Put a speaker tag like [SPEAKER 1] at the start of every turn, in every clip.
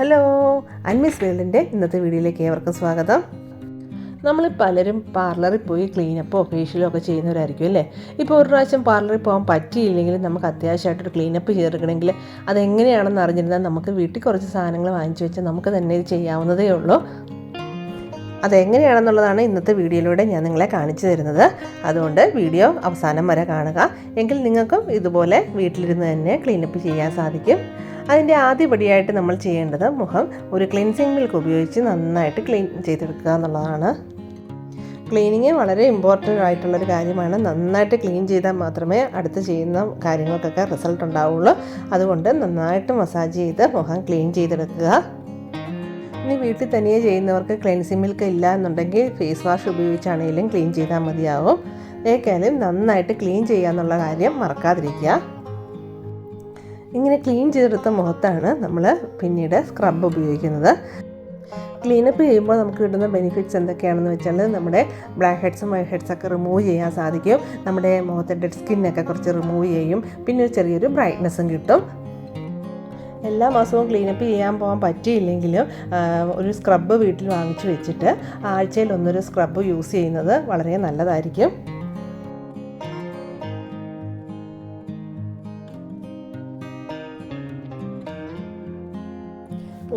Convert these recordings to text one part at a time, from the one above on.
[SPEAKER 1] Hello അൻമിസ് വേൾഡിന്റെ ഇന്നത്തെ വീഡിയോയിലേക്ക് ഏവർക്കും സ്വാഗതം. നമ്മൾ പലരും പാർലറിൽ പോയി ക്ലീനപ്പോ ഫേഷ്യലോ ഒക്കെ ചെയ്യുന്നവരായിരിക്കും അല്ലേ? ഇപ്പോൾ ഒരു പ്രാവശ്യം പാർലറിൽ പോകാൻ പറ്റിയില്ലെങ്കിൽ നമുക്ക് അത്യാവശ്യമായിട്ടൊരു ക്ലീനപ്പ് ചെയ്തെടുക്കണമെങ്കിൽ അതെങ്ങനെയാണെന്ന് അറിഞ്ഞിരുന്നാൽ നമുക്ക് വീട്ടിൽ കുറച്ച് സാധനങ്ങൾ വാങ്ങിച്ചു വെച്ചാൽ നമുക്ക് തന്നെ ഇത് ചെയ്യാവുന്നതേ ഉള്ളൂ. അതെങ്ങനെയാണെന്നുള്ളതാണ് ഇന്നത്തെ വീഡിയോയിലൂടെ ഞാൻ നിങ്ങളെ കാണിച്ചു തരുന്നത്. അതുകൊണ്ട് വീഡിയോ അവസാനം വരെ കാണുക. എങ്കിൽ നിങ്ങൾക്കും ഇതുപോലെ വീട്ടിലിരുന്ന് തന്നെ ക്ലീനപ്പ് ചെയ്യാൻ സാധിക്കും. അതിന്റെ ആദ്യപടിയായിട്ട് നമ്മൾ ചെയ്യേണ്ടത് മുഖം ഒരു ക്ലിൻസിങ് മിൽക്ക് ഉപയോഗിച്ച് നന്നായിട്ട് ക്ലീൻ ചെയ്തെടുക്കുക എന്നുള്ളതാണ്. ക്ലീനിങ് വളരെ ഇമ്പോർട്ടന്റ് ആയിട്ടുള്ളൊരു കാര്യമാണ്. നന്നായിട്ട് ക്ലീൻ ചെയ്താൽ മാത്രമേ അടുത്ത് ചെയ്യുന്ന കാര്യങ്ങൾക്കൊക്കെ റിസൾട്ട് ഉണ്ടാവുള്ളൂ. അതുകൊണ്ട് നന്നായിട്ട് മസാജ് ചെയ്ത് മുഖം ക്ലീൻ ചെയ്തെടുക്കുക. ഇനി വീട്ടിൽ തനിയെ ചെയ്യുന്നവർക്ക് ക്ലെൻസിംഗ് മിൽക്ക് ഇല്ല എന്നുണ്ടെങ്കിൽ ഫേസ് വാഷ് ഉപയോഗിച്ചാണെങ്കിലും ക്ലീൻ ചെയ്താൽ മതിയാവും. ഏക്കാലും നന്നായിട്ട് ക്ലീൻ ചെയ്യുക എന്നുള്ള കാര്യം മറക്കാതിരിക്കുക. ഇങ്ങനെ ക്ലീൻ ചെയ്തെടുത്ത മുഖത്താണ് നമ്മൾ പിന്നീട് സ്ക്രബ് ഉപയോഗിക്കുന്നത്. ക്ലീനപ്പ് ചെയ്യുമ്പോൾ നമുക്ക് കിട്ടുന്ന ബെനിഫിറ്റ്സ് എന്തൊക്കെയാണെന്ന് വെച്ചാൽ നമ്മുടെ ബ്ലാക്ക് ഹെഡ്സും വൈറ്റ് ഹെഡ്സ് ഒക്കെ റിമൂവ് ചെയ്യാൻ സാധിക്കും. നമ്മുടെ മുഖത്തെ ഡെഡ് സ്കിന്നൊക്കെ കുറച്ച് റിമൂവ് ചെയ്യും. പിന്നെ ഒരു ചെറിയൊരു ബ്രൈറ്റ്നെസ്സും കിട്ടും. എല്ലാ മാസവും ക്ലീനപ്പ് ചെയ്യാൻ പോകാൻ പറ്റിയില്ലെങ്കിലും ഒരു സ്ക്രബ്ബ് വീട്ടിൽ വാങ്ങിച്ചു വെച്ചിട്ട് ആഴ്ചയിൽ ഒന്നൊരു സ്ക്രബ്ബ് യൂസ് ചെയ്യുന്നത് വളരെ നല്ലതായിരിക്കും.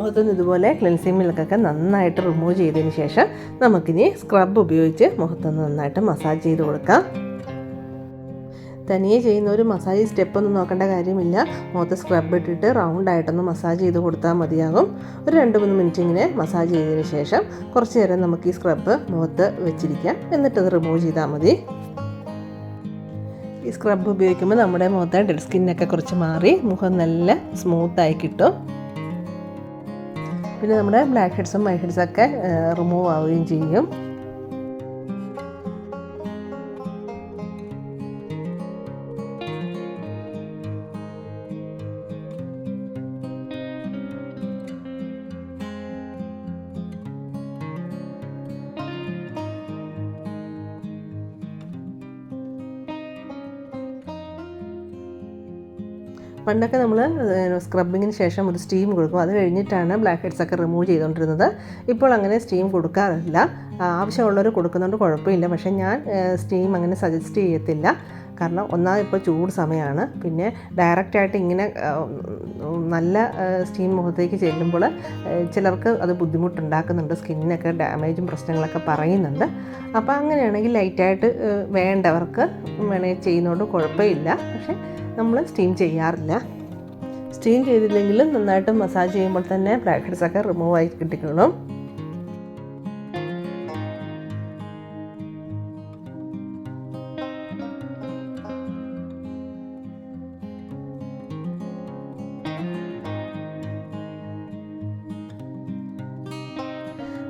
[SPEAKER 1] മുഖത്തുനിന്ന് ഇതുപോലെ ക്ലെൻസിങ് മിൽക്കൊക്കെ നന്നായിട്ട് റിമൂവ് ചെയ്തതിന് ശേഷം നമുക്കിനി സ്ക്രബ് ഉപയോഗിച്ച് മുഖത്തുനിന്ന് നന്നായിട്ട് മസാജ് ചെയ്ത് കൊടുക്കാം. തനിയെ ചെയ്യുന്ന ഒരു മസാജ് സ്റ്റെപ്പൊന്നും നോക്കേണ്ട കാര്യമില്ല. മുഖത്ത് സ്ക്രബ് ഇട്ടിട്ട് റൗണ്ട് ആയിട്ടൊന്ന് മസാജ് ചെയ്ത് കൊടുത്താൽ മതിയാകും. ഒരു രണ്ട് മൂന്ന് മിനിറ്റ് ഇങ്ങനെ മസാജ് ചെയ്തതിന് ശേഷം കുറച്ച് നേരം നമുക്ക് ഈ സ്ക്രബ് മുഖത്ത് വെച്ചിരിക്കാം. എന്നിട്ടത് റിമൂവ് ചെയ്താൽ മതി. ഈ സ്ക്രബ് ഉപയോഗിക്കുമ്പോൾ നമ്മുടെ മുഖത്തെ ഡെഡ് സ്കിന്നൊക്കെ കുറച്ച് മാറി. മുഖം നല്ല സ്മൂത്തായി കിട്ടും. പിന്നെ നമ്മുടെ ബ്ലാക്ക് ഹെഡ്സും വൈറ്റ് ഹെഡ്സൊക്കെ റിമൂവ് ആവുകയും ചെയ്യും. പണ്ടൊക്കെ നമ്മൾ സ്ക്രബിങ്ങിന് ശേഷം ഒരു സ്റ്റീം കൊടുക്കും. അത് കഴിഞ്ഞിട്ടാണ് ബ്ലാക്ക് ഹെഡ്സ് ഒക്കെ റിമൂവ് ചെയ്തുകൊണ്ടിരുന്നത് ഇപ്പോൾ അങ്ങനെ സ്റ്റീം കൊടുക്കാറില്ല. ആവശ്യമുള്ളവർ കൊടുക്കുന്നതുകൊണ്ട് കുഴപ്പമില്ല. പക്ഷേ ഞാൻ സ്റ്റീം അങ്ങനെ സജസ്റ്റ് ചെയ്യത്തില്ല. കാരണം ഒന്നാമത് ഇപ്പോൾ ചൂട് സമയമാണ്. പിന്നെ ഡയറക്റ്റായിട്ട് ഇങ്ങനെ നല്ല സ്റ്റീം മുഖത്തേക്ക് ചെല്ലുമ്പോൾ ചിലർക്ക് അത് ബുദ്ധിമുട്ടുണ്ടാക്കുന്നുണ്ട്. സ്കിന്നിനൊക്കെ ഡാമേജും പ്രശ്നങ്ങളൊക്കെ പറയുന്നുണ്ട്. അപ്പോൾ അങ്ങനെയാണെങ്കിൽ ലൈറ്റായിട്ട് വേണ്ടവർക്ക് വേണമെങ്കിൽ ചെയ്യുന്നതുകൊണ്ട് കുഴപ്പമില്ല. പക്ഷേ നമ്മൾ സ്റ്റീം ചെയ്യാറില്ല. സ്റ്റീം ചെയ്തില്ലെങ്കിലും നന്നായിട്ട് മസാജ് ചെയ്യുമ്പോൾ തന്നെ ബ്ലാക്ക് ഹെഡ്സൊക്കെ റിമൂവ് ആയി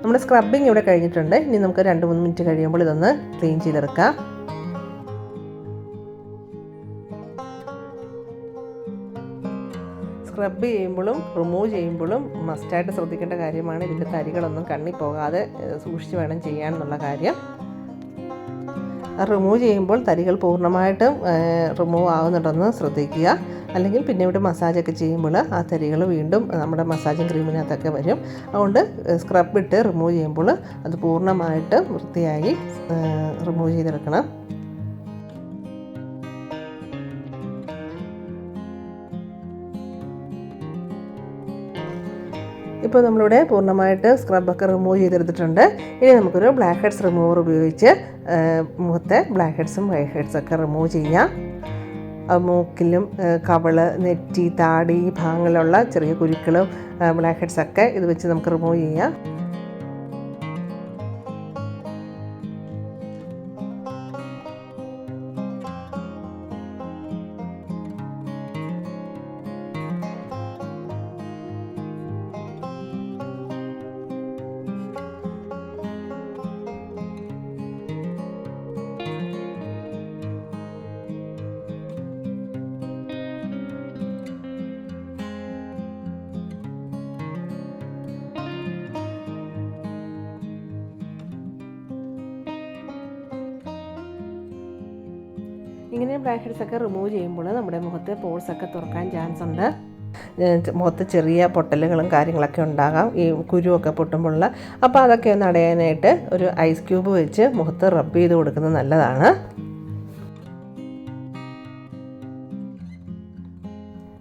[SPEAKER 1] നമ്മുടെ സ്ക്രബിങ് ഇവിടെ കഴിഞ്ഞിട്ടുണ്ട്. ഇനി നമുക്ക് രണ്ട് മൂന്ന് മിനിറ്റ് കഴിയുമ്പോൾ ഇതൊന്ന് ക്ലീൻ ചെയ്തെടുക്കാം. സ്ക്രബ് ചെയ്യുമ്പോഴും റിമൂവ് ചെയ്യുമ്പോഴും മസ്റ്റായിട്ട് ശ്രദ്ധിക്കേണ്ട കാര്യമാണ് ഇതിന്റെ തരികളൊന്നും കണ്ണി പോകാതെ സൂക്ഷിച്ച് വേണം ചെയ്യാൻ എന്നുള്ള കാര്യം റിമൂവ് ചെയ്യുമ്പോൾ തരികൾ പൂർണമായിട്ടും റിമൂവ് ആവുന്നുണ്ടെന്ന് ശ്രദ്ധിക്കുക. അല്ലെങ്കിൽ പിന്നെ ഇവിടെ മസാജൊക്കെ ചെയ്യുമ്പോൾ ആ തരികൾ വീണ്ടും നമ്മുടെ മസാജിങ് ക്രീമിനകത്തൊക്കെ വരും. അതുകൊണ്ട് സ്ക്രബ് ഇട്ട് റിമൂവ് ചെയ്യുമ്പോൾ അത് പൂർണമായിട്ട് വൃത്തിയായി റിമൂവ് ചെയ്തെടുക്കണം. ഇപ്പോൾ നമ്മളിവിടെ പൂർണമായിട്ട് സ്ക്രബൊക്കെ റിമൂവ് ചെയ്തെടുത്തിട്ടുണ്ട്. ഇനി നമുക്കൊരു ബ്ലാക്ക് ഹെഡ്സ് റിമൂവർ ഉപയോഗിച്ച് മുഖത്തെ ബ്ലാക്ക് ഹെഡ്സും വൈറ്റ് ഹെഡ്സൊക്കെ റിമൂവ് ചെയ്യാം. മൂക്കിലും കവൾ നെറ്റി താടി ഈ ഭാഗങ്ങളിലുള്ള ചെറിയ കുരുക്കളും ബ്ലാക്ക് ഹെഡ്സൊക്കെ ഇത് വെച്ച് നമുക്ക് റിമൂവ് ചെയ്യാം. ഇങ്ങനെ ബ്ലാക്ക് ഹെഡ്സ് ഒക്കെ റിമൂവ് ചെയ്യുമ്പോൾ നമ്മുടെ മുഖത്തെ പോൾസ് ഒക്കെ തുറക്കാൻ ചാൻസ് ഉണ്ട്. മുഖത്ത് ചെറിയ പൊട്ടലുകളും കാര്യങ്ങളൊക്കെ ഉണ്ടാകാം. ഈ കുരുവൊക്കെ പൊട്ടുമ്പോഴുള്ള. അപ്പോൾ അതൊക്കെ ഒന്ന് അടയാനായിട്ട് ഒരു ഐസ് ക്യൂബ് വെച്ച് മുഖത്ത് റബ്ബ് ചെയ്ത് കൊടുക്കുന്നത് നല്ലതാണ്.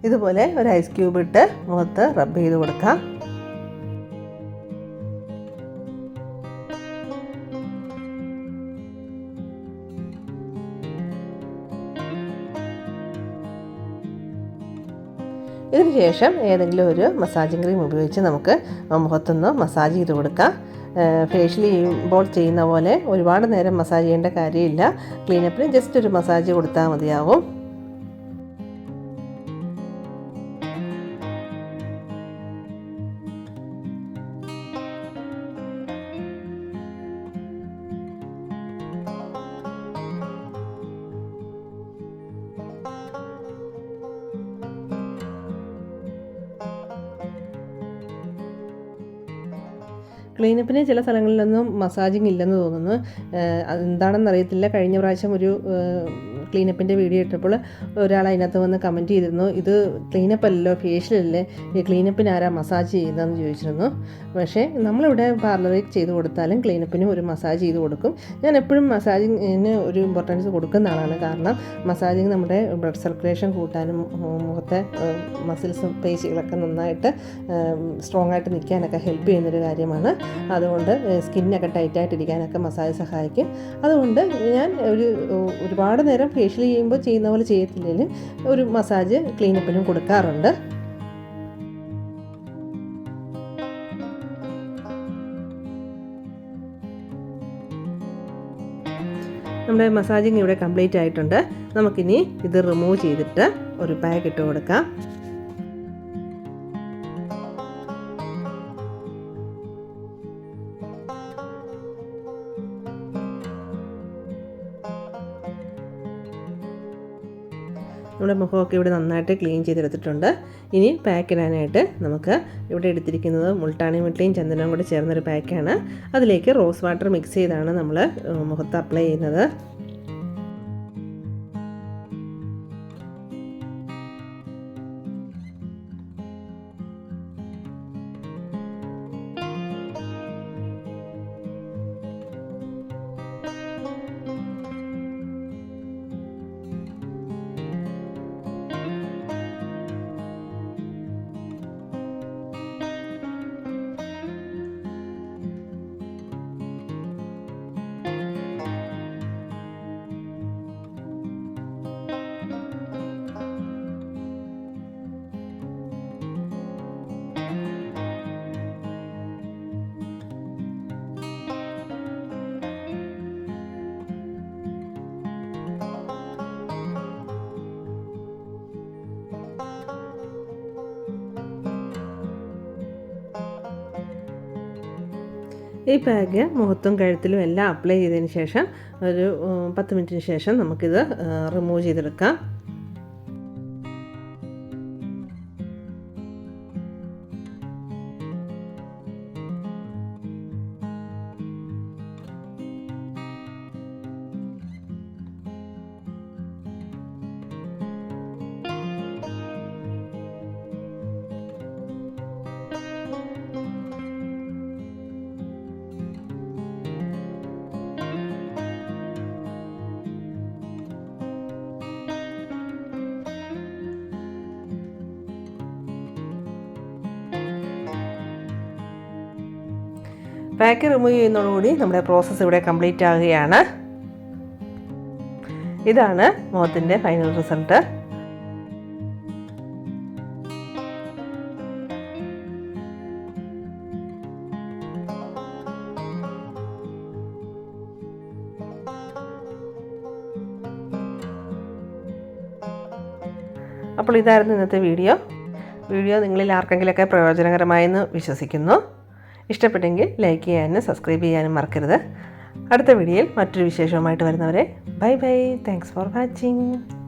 [SPEAKER 1] ഇതുപോലെ ഒരു ഐസ് ക്യൂബ് ഇട്ട് മുഖത്ത് റബ്ബ് ചെയ്ത് കൊടുക്കാം. ഇതിന് ശേഷം ഏതെങ്കിലും ഒരു മസാജിങ് ക്രീം ഉപയോഗിച്ച് നമുക്ക് മുഖത്തൊന്ന് മസാജ് ചെയ്ത് കൊടുക്കാം. ഫേഷ്യൽ ചെയ്യുമ്പോൾ ചെയ്യുന്ന പോലെ ഒരുപാട് നേരം മസാജ് ചെയ്യേണ്ട കാര്യമില്ല. ക്ലീനപ്പിന് ജസ്റ്റ് ഒരു മസാജ് കൊടുത്താൽ മതിയാവും. ക്ലീനപ്പിന് ചില സ്ഥലങ്ങളിലൊന്നും മസാജിങ് ഇല്ലെന്ന് തോന്നുന്നു. എന്താണെന്നറിയത്തില്ല കഴിഞ്ഞ പ്രാവശ്യം ഒരു ക്ലീനപ്പിന്റെ വീഡിയോ ഇട്ടപ്പോൾ ഒരാൾ അതിനകത്ത് വന്ന് കമന്റ് ചെയ്തിരുന്നു ഇത് ക്ലീനപ്പ് അല്ലല്ലോ ഫേഷ്യൽ അല്ലേ? ഈ ക്ലീനപ്പിന് ആരാ മസാജ് ചെയ്യുന്നതെന്ന് ചോദിച്ചിരുന്നു. പക്ഷേ നമ്മളിവിടെ പാർലറിൽ ചെയ്ത് കൊടുത്താലും ക്ലീനപ്പിനും ഒരു മസാജ് ചെയ്ത് കൊടുക്കും. ഞാൻ എപ്പോഴും മസാജിങ്ങിന് ഒരു ഇമ്പോർട്ടൻസ് കൊടുക്കുന്ന ആളാണ്. കാരണം മസാജിങ് നമ്മുടെ ബ്ലഡ് സർക്കുലേഷൻ കൂട്ടാനും മുഖത്തെ മസിൽസും പേശികളൊക്കെ നന്നായിട്ട് സ്ട്രോങ് ആയിട്ട് നിൽക്കാനൊക്കെ ഹെൽപ്പ് ചെയ്യുന്നൊരു കാര്യമാണ്. അതുകൊണ്ട് സ്കിന്നൊക്കെ ടൈറ്റായിട്ടിരിക്കാനൊക്കെ മസാജ് സഹായിക്കും. അതുകൊണ്ട് ഞാൻ ഒരു ഒരുപാട് നേരം ഫേഷ്യൽ ചെയ്യുമ്പോൾ ചെയ്യുന്ന പോലെ ചെയ്യത്തില്ലെങ്കിൽ ഒരു മസാജ് ക്ലീനപ്പിനും കൊടുക്കാറുണ്ട്. നമ്മുടെ മസാജിങ് ഇവിടെ കംപ്ലീറ്റ് ആയിട്ടുണ്ട്. നമുക്കിനി ഇത് റിമൂവ് ചെയ്തിട്ട് ഒരു പാക്ക് ഇട്ട് കൊടുക്കാം. നമ്മുടെ മുഖമൊക്കെ ഇവിടെ നന്നായിട്ട് ക്ലീൻ ചെയ്തെടുത്തിട്ടുണ്ട്. ഇനി പാക്ക് ഇടാനായിട്ട് നമുക്ക് ഇവിടെ എടുത്തിരിക്കുന്നത് മുൾട്ടാണി മുട്ടയും ചന്ദനവും കൂടി ചേർന്നൊരു പാക്കാണ്. അതിലേക്ക് റോസ് വാട്ടർ മിക്സ് ചെയ്താണ് നമ്മൾ മുഖത്ത് അപ്ലൈ ചെയ്യുന്നത്. ഈ പാക്ക് മുഖത്തും കഴുത്തിലും എല്ലാം അപ്ലൈ ചെയ്തതിന് ശേഷം ഒരു പത്ത് മിനിറ്റിന് ശേഷം നമുക്കിത് റിമൂവ് ചെയ്തെടുക്കാം. പാക്ക് റിമൂവ് ചെയ്യുന്നതോടുകൂടി നമ്മുടെ പ്രോസസ്സ് ഇവിടെ കംപ്ലീറ്റ് ആകുകയാണ് ഇതാണ് മുഖത്തിന്റെ ഫൈനൽ റിസൾട്ട് അപ്പോൾ ഇതായിരുന്നു ഇന്നത്തെ വീഡിയോ വീഡിയോ നിങ്ങളിൽ ആർക്കെങ്കിലുമൊക്കെ പ്രയോജനകരമായെന്ന് വിശ്വസിക്കുന്നു. ഇഷ്ടപ്പെട്ടെങ്കിൽ ലൈക്ക് ചെയ്യാനും സബ്സ്ക്രൈബ് ചെയ്യാനും മറക്കരുത്. അടുത്ത വീഡിയോയിൽ മറ്റൊരു വിശേഷവുമായിട്ട് വരുന്നവരെ bye bye thanks for watching